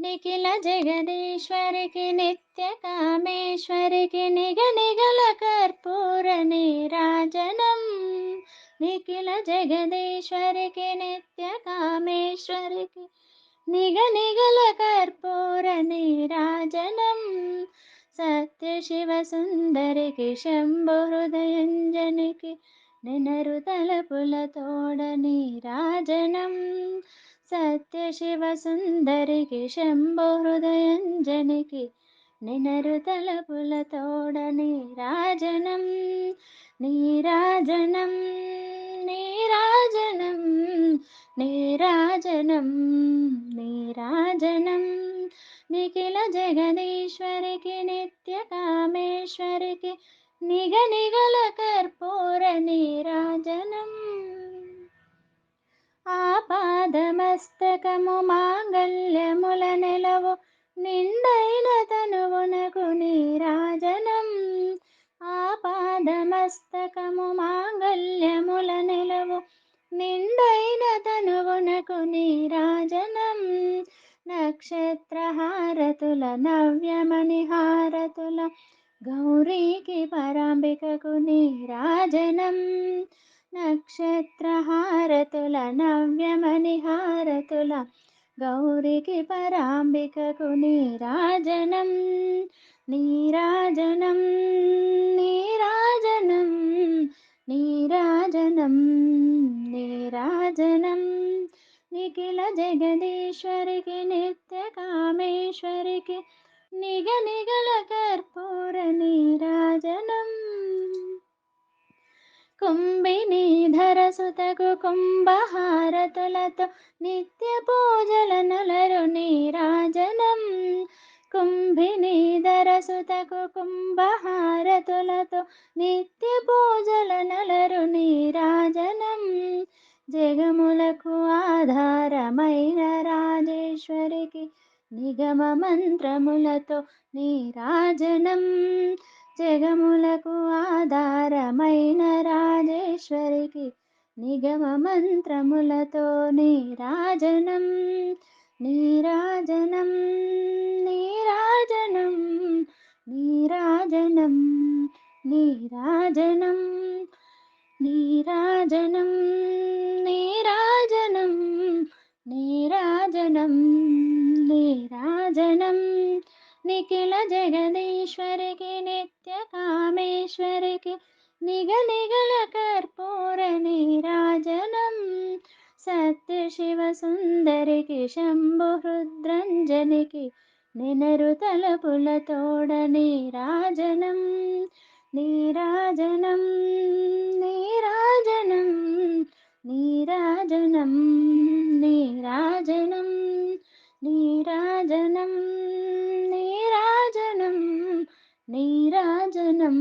నిఖిల జగదీశ్వరికి నిత్య కామేశ్వరికి నిగ నిగల కర్పూర నీరాజనం నిఖిల జగదీశ్వరికి నిత్య కామేశ్వరికి నిగ నిగల కర్పూర నీరాజనం సత్య శివ సుందరికి శంభు హృదయంజనికి నినరు తలపుల తోడ నీరాజనం సత్య శివ సుందరికి శంభు హృదయంజనికి నినరు తలపుల తోడని రాజనం. నీరాజనం నీరాజనం నీరాజనం నీరాజనం నిఖిల జగదీశ్వరికి నిత్య కామేశ్వరికి నిగ నిగల కర్పూర నీరాజనం ఆపాదమస్తకము మాంగళ్యముల నెలవు నిండైన తనువునకు నీరాజనం ఆపాదమస్తకము మాంగళ్యముల నెలవు నిండైన తనువునకు నీరాజనం నక్షత్రహారతుల నవ్యమణి హారతుల గౌరీకి పరాంబికకు నీరాజనం నక్షత్రహారతుల నవ్యమణి హారతుల గౌరికి పరాంబికకు నీరాజనం నీరాజనం నీరాజనం నీరాజనం నీరాజనం నిఖిల జగదీశ్వరికి నిత్య కామేశ్వరికి నిగ నిగల తగు కుంభహారతులతో నిత్య పూజల నలరు నీరాజనం. కుంభిని దరసుతకు కుంభహారతులతో నిత్య పూజల నలరు నీరాజనం. జగములకు ఆధారమైన రాజేశ్వరికి నిగమ మంత్రములతో నీరాజనం. జగములకు ఆధారమైన రాజేశ్వరికి నిగమ మంత్రములతో నీరాజనం నీరాజనం నీరాజనం నీరాజనం నీరాజనం నీరాజనం నీరాజనం నీరాజనం నీరాజనం. నిఖిల జగదీశ్వరికి నిత్య కామేశ్వరికి నిగనిగల కర్పూరని రాజనం. సత్యశివ సుందరికి శంభు రుద్రంజనికి నినరు తలపుల తోడని రాజనం. నీరాజనం నీరాజనం నీరాజనం నీరాజనం నీరాజనం నీరాజనం నీరాజనం